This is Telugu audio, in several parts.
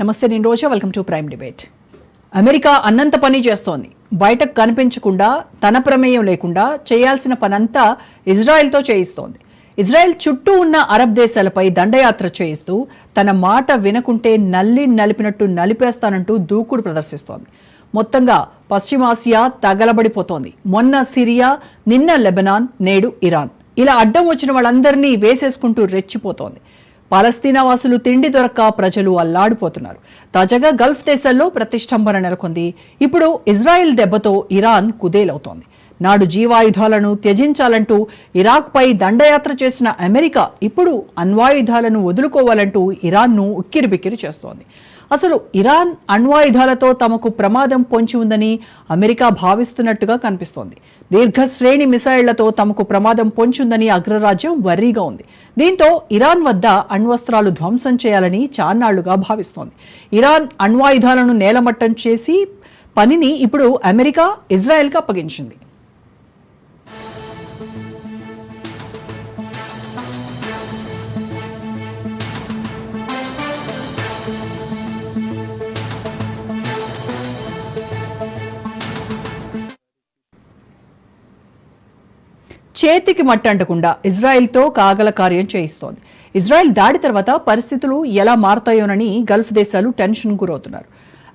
నమస్తే నేను Roja. Welcome to prime debate America అన్నంత పని చేస్తోంది. బయటకు కనిపించకుండా తన ప్రమేయం లేకుండా చేయాల్సిన పనంతా ఇజ్రాయెల్తో చేయిస్తోంది. ఇజ్రాయెల్ చుట్టూ ఉన్న అరబ్ దేశాలపై దండయాత్ర చేయిస్తూ తన మాట వినకుంటే నల్లి నలిపినట్టు నలిపేస్తానంటూ దూకుడు ప్రదర్శిస్తోంది. మొత్తంగా పశ్చిమాసియా తగలబడిపోతోంది. మొన్న సిరియా నిన్న లెబనాన్ నేడు ఇరాన్. ఇలా అడ్డం వచ్చిన వాళ్ళందరినీ వేసేసుకుంటూ రెచ్చిపోతోంది. పాలస్తీనా వాసులు తిండి దొరక్క ప్రజలు అల్లాడిపోతున్నారు. తాజాగా గల్ఫ్ దేశాల్లో ప్రతిష్టంభన నెలకొంది. ఇప్పుడు ఇజ్రాయెల్ దెబ్బతో ఇరాన్ కుదేలవుతోంది. నాడు జీవాయుధాలను త్యజించాలంటూ ఇరాక్పై దండయాత్ర చేసిన అమెరికా ఇప్పుడు అణ్వాయుధాలను వదులుకోవాలంటూ ఇరాన్ను ఉక్కిరిబిక్కిరి చేస్తోంది. అసలు ఇరాన్ అణ్వాయుధాలతో తమకు ప్రమాదం పొంచి ఉందని అమెరికా భావిస్తున్నట్టుగా కనిపిస్తోంది. దీర్ఘశ్రేణి మిసైళ్ళతో తమకు ప్రమాదం పొంచుందని అగ్రరాజ్యం వర్రీగా ఉంది. దీంతో ఇరాన్ వద్ద అణ్వస్త్రాలు ధ్వంసం చేయాలని చాన్నాళ్ళుగా భావిస్తోంది. ఇరాన్ అణ్వాయుధాలను నేలమట్టం చేసి పనిని ఇప్పుడు అమెరికా ఇజ్రాయెల్కి అప్పగించింది. చేతికి మట్టంటకుండా ఇజ్రాయెల్తో కాగల కార్యం చేయిస్తోంది. ఇజ్రాయెల్ దాడి తర్వాత పరిస్థితులు ఎలా మారతాయోనని గల్ఫ్ దేశాలు టెన్షన్ గురవుతున్నారు.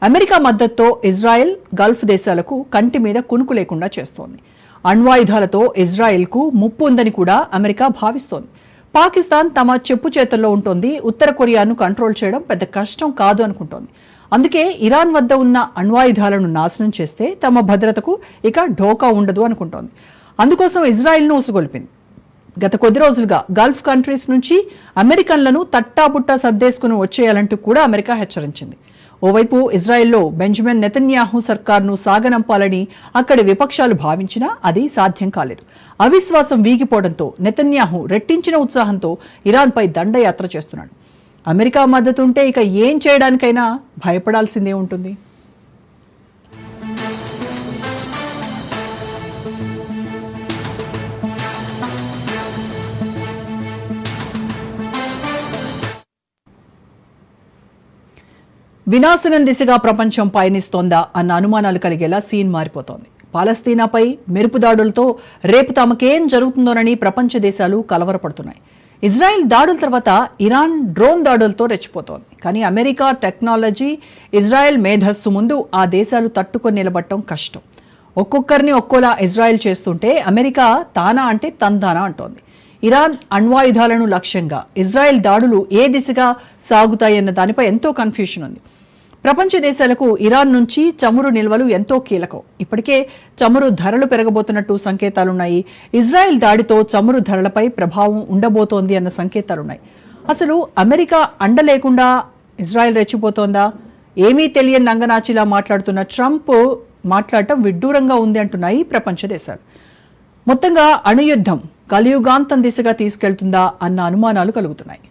అమెరికా మద్దతుతో ఇజ్రాయెల్ గల్ఫ్ దేశాలకు కంటి మీద కునుకు లేకుండా చేస్తోంది. అణ్వాయుధాలతో ఇజ్రాయెల్కు ముప్పు ఉందని కూడా అమెరికా భావిస్తోంది. పాకిస్తాన్ తమ చెప్పు చేతుల్లో ఉంటుంది. ఉత్తర కొరియాను కంట్రోల్ చేయడం పెద్ద కష్టం కాదు అనుకుంటోంది. అందుకే ఇరాన్ వద్ద ఉన్న అణ్వాయుధాలను నాశనం చేస్తే తమ భద్రతకు ఇక ఢోకా ఉండదు అనుకుంటోంది. అందుకోసం ఇజ్రాయెల్ను ఉసుగొల్పింది గత కొద్ది రోజులుగా గల్ఫ్ కంట్రీస్ నుంచి అమెరికన్లను తట్టాబుట్టా సర్దేసుకుని వచ్చేయాలంటూ కూడా అమెరికా హెచ్చరించింది. ఓవైపు ఇజ్రాయెల్లో బెంజమిన్ నెతన్యాహు సర్కార్ను సాగనంపాలని అక్కడి విపక్షాలు భావించినా అది సాధ్యం కాలేదు. అవిశ్వాసం వీగిపోవడంతో నెతన్యాహు రెట్టించిన ఉత్సాహంతో ఇరాన్పై దండయాత్ర చేస్తున్నాడు. అమెరికా మద్దతు ఉంటే ఇక ఏం చేయడానికైనా భయపడాల్సిందే ఉంటుంది. వినాశనం దిశగా ప్రపంచం పయనిస్తోందా అన్న అనుమానాలు కలిగేలా సీన్ మారిపోతోంది. పాలస్తీనాపై మెరుపు దాడులతో రేపు తమకేం జరుగుతుందోనని ప్రపంచ దేశాలు కలవరపడుతున్నాయి. ఇజ్రాయెల్ దాడుల తర్వాత ఇరాన్ డ్రోన్ దాడులతో రెచ్చిపోతోంది. కానీ అమెరికా టెక్నాలజీ ఇజ్రాయెల్ మేధస్సు ముందు ఆ దేశాలు తట్టుకొని నిలబడటం కష్టం. ఒక్కొక్కరిని ఒక్కోలా ఇజ్రాయెల్ చేస్తుంటే అమెరికా తానా అంటే తందానా అంటోంది. ఇరాన్ అణ్వాయుధాలను లక్ష్యంగా ఇజ్రాయెల్ దాడులు ఏ దిశగా సాగుతాయన్న దానిపై ఎంతో కన్ఫ్యూషన్ ఉంది. ప్రపంచ దేశాలకు ఇరాన్ నుంచి చమురు నిల్వలు ఎంతో కీలకం. ఇప్పటికే చమురు ధరలు పెరగబోతున్నట్టు సంకేతాలున్నాయి. ఇజ్రాయెల్ దాడితో చమురు ధరలపై ప్రభావం ఉండబోతోంది అన్న సంకేతాలున్నాయి. అసలు అమెరికా అండ లేకుండా ఇజ్రాయెల్ రెచ్చిపోతోందా? ఏమీ తెలియని నంగనాచిలా మాట్లాడుతున్న ట్రంప్ మాట్లాడటం విడ్డూరంగా ఉంది అంటున్నాయి ప్రపంచ దేశాలు. మొత్తంగా అణుయుద్ధం కలియుగాంతం దిశగా తీసుకెళ్తుందా అన్న అనుమానాలు కలుగుతున్నాయి.